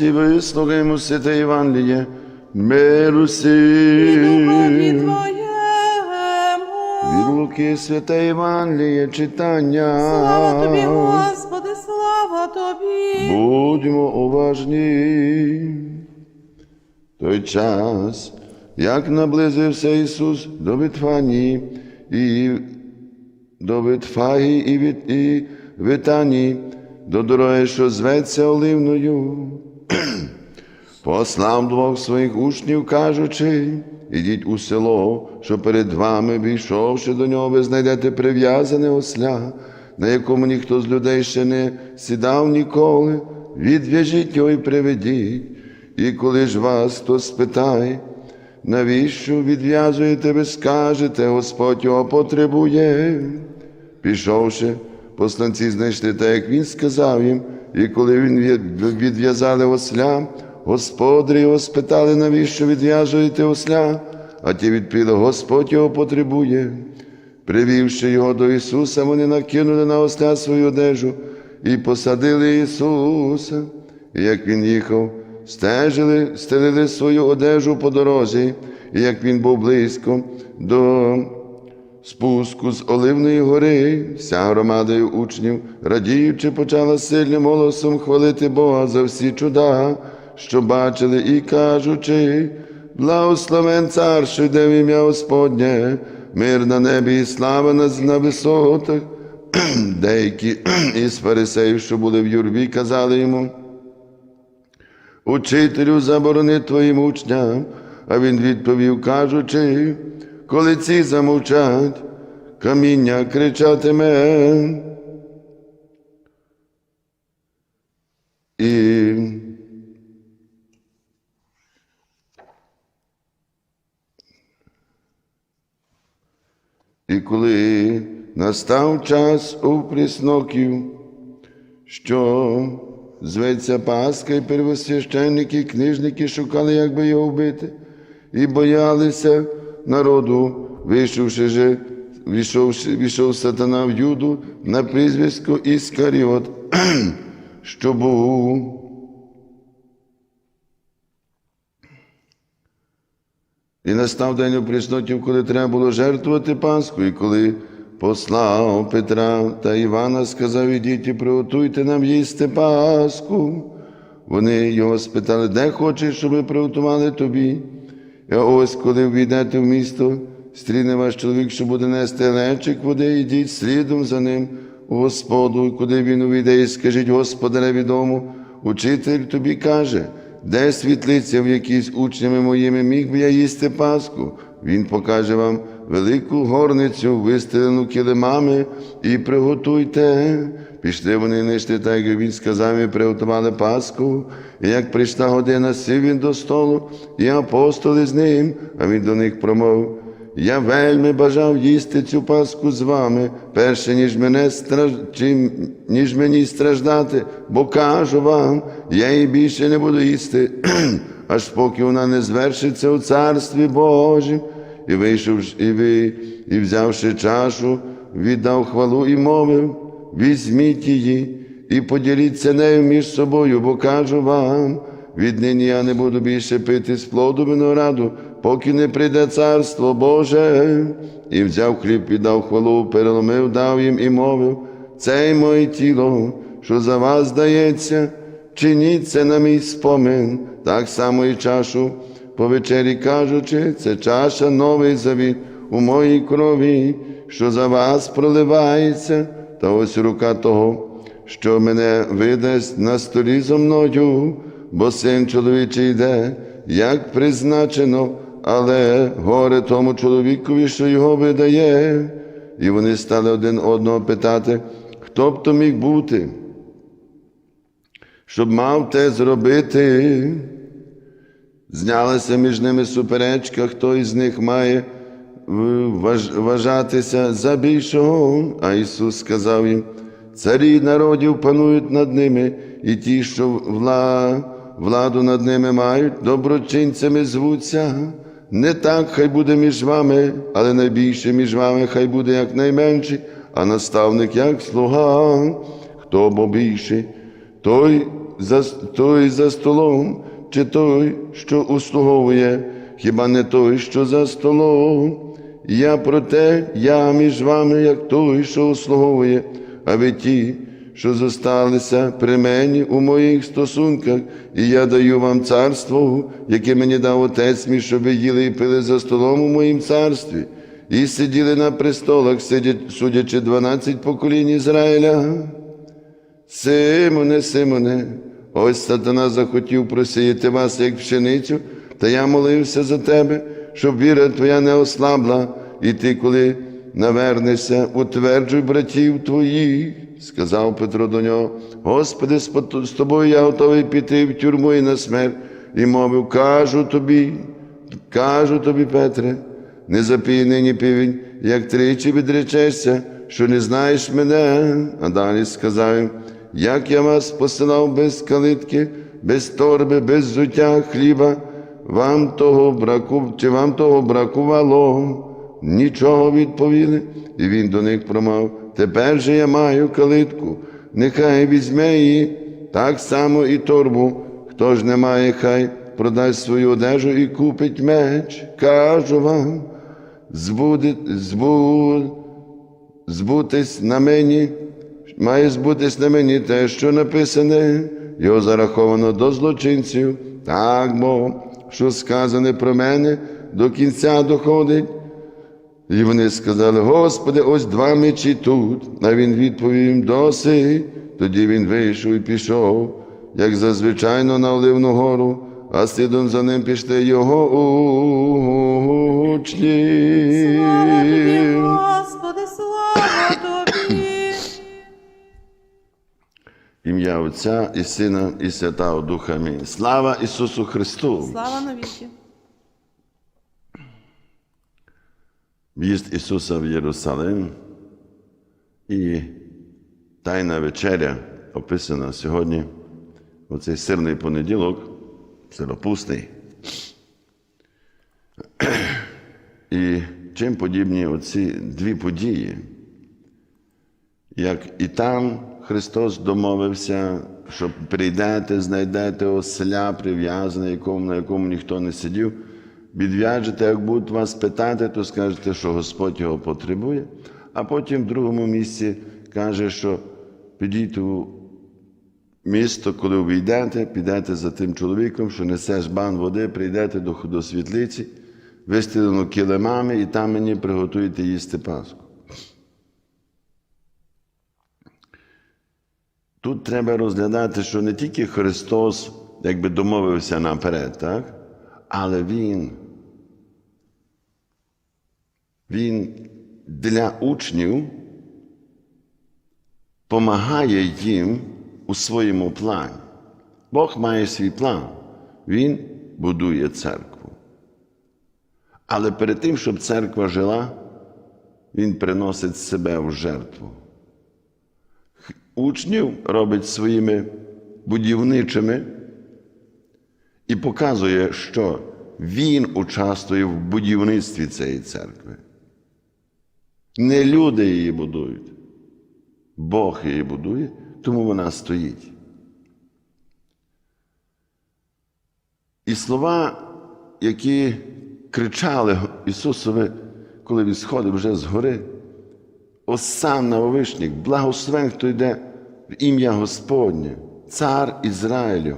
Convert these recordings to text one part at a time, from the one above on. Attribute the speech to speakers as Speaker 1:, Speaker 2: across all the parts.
Speaker 1: І вислухаймо святе Євангеліє, миру сім. Від Луки святе Євангеліє читання.
Speaker 2: Слава Тобі, Господи, слава Тобі.
Speaker 1: Будьмо уважні. Той час, як наблизився Ісус до Витфанії і до Витфагі і, від, і Витанії, до дороги, що зветься Оливною, послав двох своїх учнів, кажучи, ідіть у село, що перед вами, війшовши до нього, ви знайдете прив'язане осля, на якому ніхто з людей ще не сідав ніколи, відв'яжіть його і приведіть. І коли ж вас хто спитає, навіщо відв'язуєте, ви скажете, Господь його потребує. Пішовши, посланці знайшли те, як він сказав їм, і коли він відв'язали осля, господарі його спитали, навіщо відв'язуєте осля, а ті відповіли, Господь його потребує. Привівши його до Ісуса, вони накинули на осля свою одежу і посадили Ісуса. І як він їхав, стежили, стелили свою одежу по дорозі, і як він був близько до спуску з Оливної гори, вся громада учнів, радіючи, почала сильним голосом хвалити Бога за всі чуда, що бачили, і кажучи, благословен цар, що йде в ім'я Господнє, мир на небі і слава на, висотах. Деякі із фарисеїв, що були в юрбі, казали йому, Учителю, заборони твоїм учням, а він відповів, кажучи, коли ці замовчать, каміння кричатиме. І І коли настав час у присноків, що зветься Пасха, і первосвященники, книжники шукали, як би його вбити, і боялися народу, вийшовши же, війшовши, війшов сатана в Юду на прізвисько Іскаріот, що був. І настав день опріснотів, коли треба було жертвувати Пасху, і коли послав Петра та Івана, сказав, ідіть і приготуйте нам їсти Пасху. Вони його спитали, де хочеш, щоб ми приготували тобі. І ось, коли війдете в місто, стріне ваш чоловік, що буде нести лечик води, ідіть слідом за ним у Господу, куди він увійде, і скажіть Господареві дому, учитель тобі каже, де світлиця, в якій з учнями моїми міг би я їсти Пасху? Він покаже вам велику горницю, вистелену килимами, і приготуйте. Пішли вони нижти, так як він сказав, і приготували Пасху. І як прийшла година, сів він до столу, і апостоли з ним, а він до них промовив. Я вельми бажав їсти цю паску з вами, перше, ніж мене страж... чим... ніж мені страждати, бо кажу вам, я її більше не буду їсти, аж поки вона не звершиться у царстві Божім. І вийшов, і, ви... і взявши чашу, віддав хвалу і мовив, візьміть її і поділіться нею між собою, бо кажу вам, віднині я не буду більше пити з плоду винограду, поки не прийде царство Боже. І взяв хліб, віддав хвалу, переломив, дав їм і мовив, це моє тіло, що за вас дається, чиніть це на мій спомин, так само і чашу по вечері кажучи, це чаша новий завіт у моїй крові, що за вас проливається, та ось рука того, що мене видасть на столі зо мною, бо син чоловічий йде, як призначено, але горе тому чоловікові, що його видає. І вони стали один одного питати, хто б то міг бути, щоб мав те зробити. Знялася між ними суперечка, хто із них має вважатися за більшого. А Ісус сказав їм: царі народів панують над ними, і ті, що вла... владу над ними мають, доброчинцями звуться. Не так хай буде між вами, але найбільше між вами хай буде як найменший, а наставник як слуга. Хто бо більший, той за, той за столом, чи той, що услуговує, хіба не той, що за столом? Я проте, я між вами, як той, що услуговує, а ви ті, що зосталися при мені у моїх стосунках, і я даю вам царство, яке мені дав Отець мій, щоб ви їли і пили за столом у моїм царстві, і сиділи на престолах, сидять, судячи дванадцять поколінь Ізраїля. Симоне, Симоне, ось сатана захотів просіяти вас, як пшеницю, та я молився за тебе, щоб віра твоя не ослабла, і ти, коли навернешся, утверджуй братів твоїх, сказав Петро до нього, Господи, з тобою я готовий піти в тюрму і на смерть, і мовив, кажу тобі, кажу тобі, Петре, не запій нині півень, як тричі відречешся, що не знаєш мене. А далі сказав їм, як я вас посилав без калитки, без торби, без взуття хліба, вам того браку, чи вам того бракувало? Нічого відповіли, і він до них промав, тепер же я маю калитку, нехай візьме її, так само і торбу, хто ж не має, хай продасть свою одежу і купить меч. Кажу вам, збуде, збу, збутись на мені, має збутись на мені те, що написане, його зараховано до злочинців, так бо що сказане про мене, до кінця доходить. І вони сказали, Господи, ось два мечі тут. А він відповів їм досить. Тоді він вийшов і пішов, як зазвичайно на Оливну гору, а слідом за ним пішли його учні. Ім'я Отця і Сина, і Святого Духа. Амінь. Слава Ісусу Христу!
Speaker 2: Слава навіки.
Speaker 1: В'їзд Ісуса в Єрусалим і Тайна вечеря описана сьогодні у цей сирний понеділок, сиропусний. І чим подібні оці дві події, як і там Христос домовився, що прийдете, знайдете осля прив'язане, якому, на якому ніхто не сидів, відв'яжете, як будуть вас питати, то скажете, що Господь його потребує. А потім в другому місці каже, що підіть у місто, коли увійдете, підете за тим чоловіком, що несе жбан води, прийдете до, до світлиці, вистелену килимами, і там мені приготуєте їсти Пасху. Тут треба розглядати, що не тільки Христос якби домовився наперед, так? але Він, Він для учнів помагає їм у своєму плані. Бог має свій план. Він будує церкву. Але перед тим, щоб церква жила, Він приносить себе в жертву учнів робить своїми будівничими і показує, що він участвує в будівництві цієї церкви. Не люди її будують, Бог її будує, тому вона стоїть. І слова, які кричали Ісусові, коли Він сходив вже з гори, Осанна Овишник, благословен, хто йде в ім'я Господнє, цар Ізраїлю.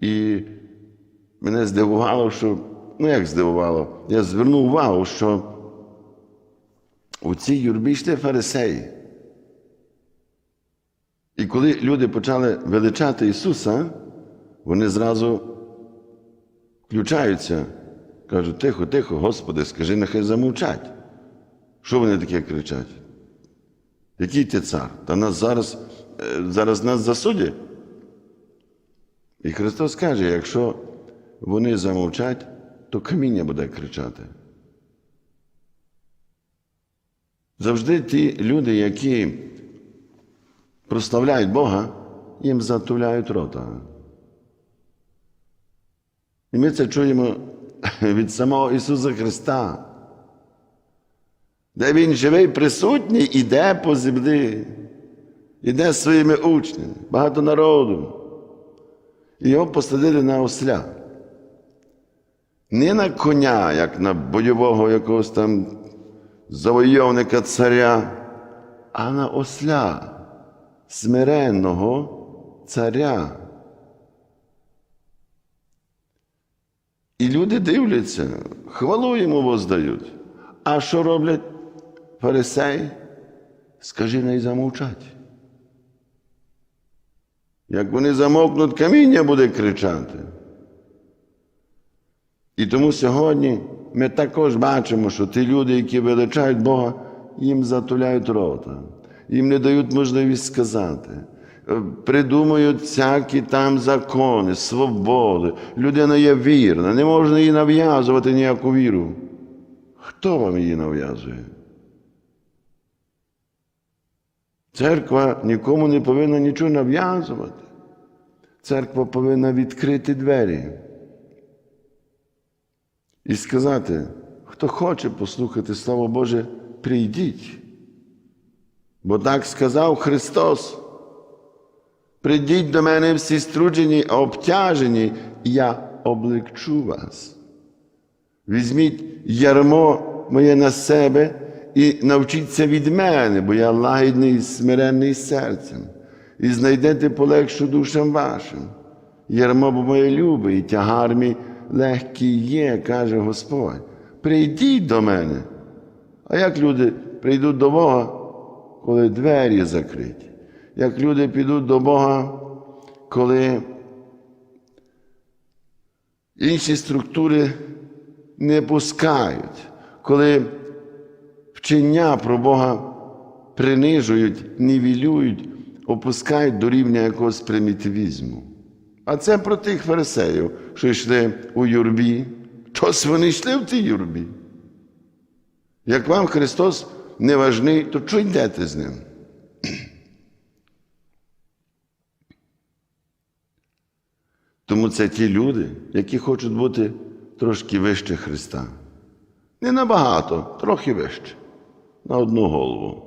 Speaker 1: І мене здивувало, що, ну як здивувало, я звернув увагу, що у цій юрбі йшли фарисеї. І коли люди почали величати Ісуса, вони зразу включаються, кажуть, тихо, тихо, Господи, скажи, нехай замовчать. Що вони таке кричать? Який ти цар? Та нас зараз, зараз нас засудять. І Христос каже, якщо вони замовчать, то каміння буде кричати. Завжди ті люди, які прославляють Бога, їм затуляють рота. І ми це чуємо від самого Ісуса Христа де він живий, присутній, іде по землі, іде зі своїми учнями, багато народу. І його посадили на осля. Не на коня, як на бойового якогось там завойовника царя, а на осля смиренного царя. І люди дивляться, хвалу йому воздають. А що роблять фарисеї? Скажи не замовчать. Як вони замовкнуть, каміння буде кричати. І тому сьогодні ми також бачимо, що ті люди, які величають Бога, їм затуляють рота, їм не дають можливість сказати. Е, Придумують всякі там закони, свободи. Людина є вірна, не можна їй нав'язувати ніяку віру. Хто вам її нав'язує? Церква нікому не повинна нічого нав'язувати. Церква повинна відкрити двері і сказати, хто хоче послухати Слово Боже, прийдіть. Бо так сказав Христос. Прийдіть до мене всі струджені, обтяжені, і я облегчу вас. Візьміть ярмо моє на себе і навчіться від мене, бо я лагідний і смиренний серцем, і знайдете полегшу душам вашим. Ярмо моє любе, і тягар мій легкий є, каже Господь. Прийдіть до мене. А як люди прийдуть до Бога, коли двері закриті? Як люди підуть до Бога, коли інші структури не пускають, коли вчення про Бога принижують, нівелюють, опускають до рівня якогось примітивізму. А це про тих фарисеїв, що йшли у юрбі. Чось вони йшли в тій юрбі. Як вам Христос не важний, то чого йдете з ним? Тому це ті люди, які хочуть бути трошки вище Христа. Не набагато, трохи вище, на одну голову.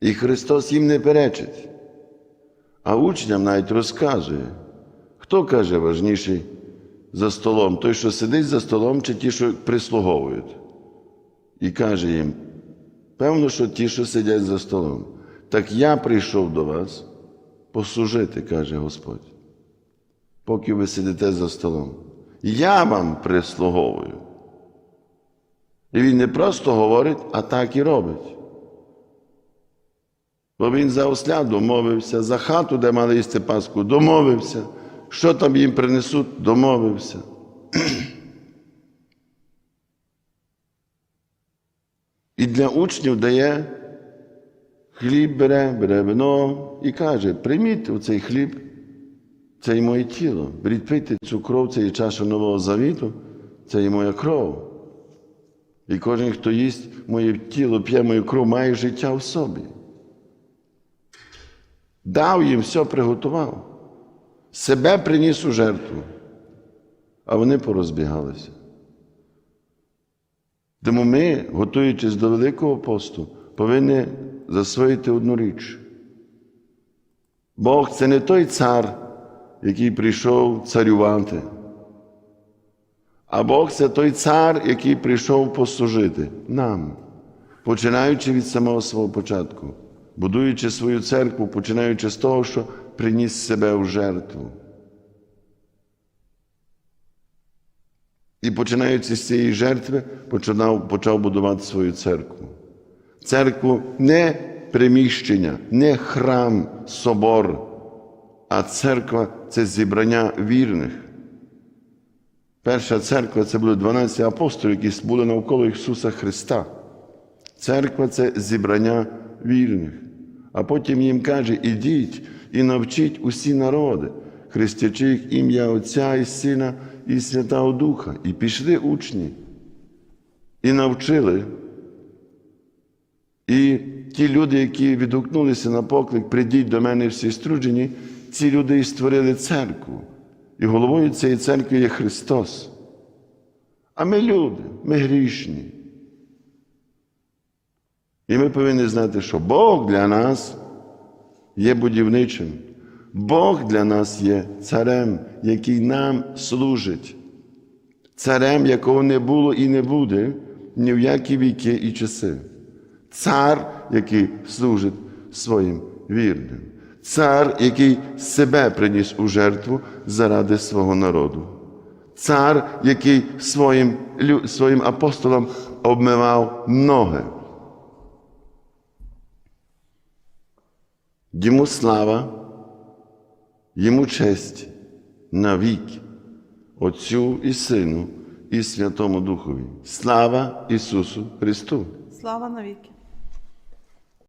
Speaker 1: І Христос їм не перечить. А учням навіть розказує, хто каже важніший за столом, той, що сидить за столом, чи ті, що прислуговують. І каже їм, певно, що ті, що сидять за столом. Так я прийшов до вас послужити, каже Господь, поки ви сидите за столом. Я вам прислуговую. І він не просто говорить, а так і робить. Бо він за осля домовився, за хату, де мали їсти Пасху, домовився, що там їм принесуть, домовився. І для учнів дає хліб бере, бере вино і каже: прийміть оцей хліб, це і моє тіло. Пийте цю кров, це є чаша нового завіту, це і моя кров. І кожен, хто їсть моє тіло, п'є мою кров, має життя в собі. Дав їм все приготував. Себе приніс у жертву, а вони порозбігалися. Тому ми, готуючись до Великого посту, повинні засвоїти одну річ. Бог це не той цар, який прийшов царювати. А Бог це той цар, який прийшов послужити нам, починаючи від самого свого початку, будуючи свою церкву, починаючи з того, що приніс себе у жертву. І починаючи з цієї жертви, починав, почав будувати свою церкву. Церкву не приміщення, не храм, собор, а церква це зібрання вірних. Перша церква це були 12 апостолів, які були навколо Ісуса Христа. Церква це зібрання вірних. А потім їм каже: ідіть і навчіть усі народи, хрестячи їх ім'я Отця і Сина і Святого Духа. І пішли учні, і навчили. І ті люди, які відгукнулися на поклик, прийдіть до мене всі струджені, ці люди і створили церкву. І головою цієї церкви є Христос. А ми люди, ми грішні. І ми повинні знати, що Бог для нас є будівничим. Бог для нас є царем, який нам служить, царем, якого не було і не буде ні в які віки і часи. Цар, який служить своїм вірним. Цар, який себе приніс у жертву заради свого народу. Цар, який своїм, своїм апостолам обмивав ноги. Йому слава, йому честь навіки, Отцю і Сину, і Святому Духові. Слава Ісусу Христу!
Speaker 2: Слава навіки.